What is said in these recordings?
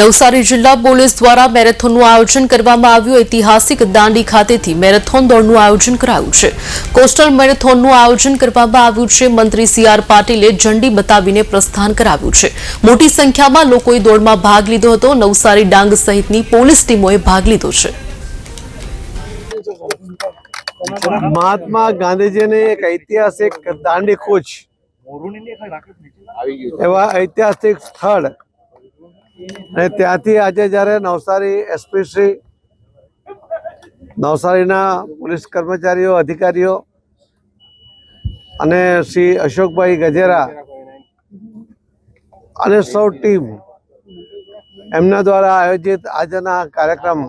નવસારી જિલ્લા પોલીસ દ્વારા મેરેથોનનું આયોજન કરવામાં આવ્યું. ઐતિહાસિક દાંડી ખાતેથી મેરેથોન દોડનું આયોજન કરાયું છે. કોસ્ટલ મેરેથોનનું આયોજન કરવામાં આવ્યું છે. મંત્રી સી આર પાટીલે ઝંડી બતાવીને પ્રસ્થાન કરાવ્યું છે. મોટી સંખ્યામાં લોકોએ દોડમાં ભાગ લીધો હતો. નવસારી ડાંગ સહિતની પોલીસ ટીમોએ ભાગ લીધો છે. મહાત્મા ગાંધીજીને એક ઐતિહાસિક દાંડી કૂચ એવા ઐતિહાસિક સ્થળ અને ત્યાંથી આજે જ્યારે નવસારી એસપી શ્રી, નવસારીના પોલીસ કર્મચારીઓ, અધિકારીઓ અને શ્રી અશોકભાઈ ગજેરા અને સૌ ટીમ એમના દ્વારા આયોજિત આજના કાર્યક્રમ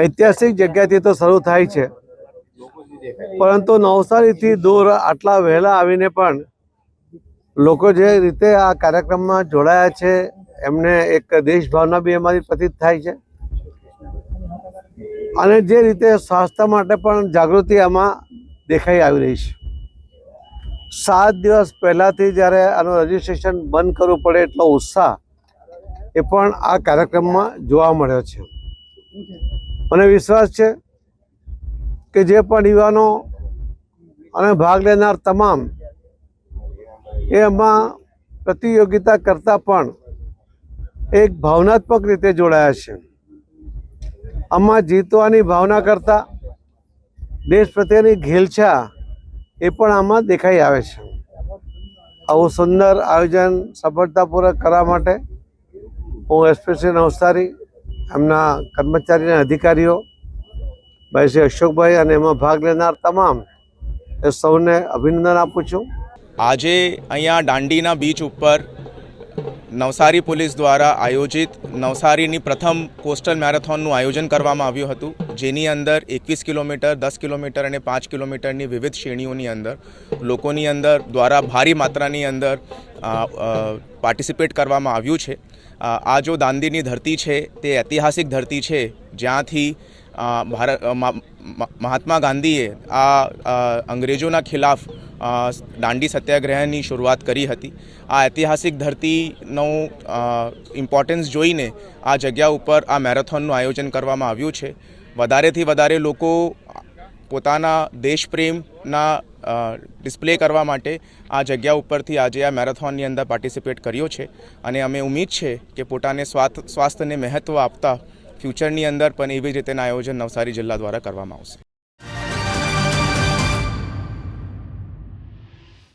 ઐતિહાસિક જગ્યાથી તો શરૂ થાય છે. પરંતુ નવસારીથી દૂર આટલા વહેલા આવીને પણ લોકો જે રીતે આ કાર્યક્રમમાં જોડાયા છે, એમને એક દેશભાવના બી એમાંથી પ્રતીત થાય છે. અને જે રીતે સ્વાસ્થ્ય માટે પણ જાગૃતિ આમાં દેખાઈ આવી રહી છે. સાત દિવસ પહેલાંથી જ્યારે આનું રજીસ્ટ્રેશન બંધ કરવું પડે એટલો ઉત્સાહ એ પણ આ કાર્યક્રમમાં જોવા મળ્યો છે. મને વિશ્વાસ છે કે જે પણ યુવાનો અને ભાગ લેનાર તમામ એમાં પ્રતિયોગિતા કરતાં પણ એક ભાવનાત્મક રીતે જોડાયા છે. આમાં જીતવાની ભાવના કરતાં દેશ પ્રત્યેની ઘેલછા એ પણ આમાં દેખાઈ આવે છે. આવું સુંદર આયોજન સફળતાપૂર્વક કરવા માટે હું એસપીસી નવસારી, એમના કર્મચારી અને અધિકારીઓ, ભાઈ શ્રી અશોકભાઈ અને એમાં ભાગ લેનાર તમામ એ સૌને અભિનંદન આપું છું. આજે અહીંયા દાંડીના બીચ ઉપર નવસારી પોલીસ દ્વારા આયોજિત નવસારીની પ્રથમ કોસ્ટલ મેરેથોનનું આયોજન કરવામાં આવ્યું હતું, જેની અંદર એકવીસ કિલોમીટર, દસ કિલોમીટર અને પાંચ કિલોમીટરની વિવિધ શ્રેણીઓની અંદર, લોકોની અંદર દ્વારા ભારી માત્રાની અંદર પાર્ટિસિપેટ કરવામાં આવ્યું છે. આ જો દાંડીની ધરતી છે, તે ઐતિહાસિક ધરતી છે, જ્યાંથી ભારત મહાત્મા ગાંધીએ આ અંગ્રેજોના ખિલાફ દાંડી સત્યાગ્રહની શરૂઆત કરી હતી. આ ઐતિહાસિક ધરતીનો ઇમ્પોર્ટન્સ જોઈને આ જગ્યા ઉપર આ મેરેથોનનું આયોજન કરવામાં આવ્યું છે. વધારેથી વધારે લોકો પોતાના દેશપ્રેમના ડિસ્પ્લે કરવા માટે આ જગ્યા ઉપરથી આજે આ મેરેથોનની અંદર પાર્ટિસિપેટ કર્યો છે. અને અમે ઉમ્મીદ છે કે પોતાને સ્વાસ્થ્ય સ્વાસ્થ્યને મહત્ત્વ આપતા ફ્યુચરની અંદર પણ એવી જ રીતેના આયોજન નવસારી જિલ્લા દ્વારા કરવામાં આવશે.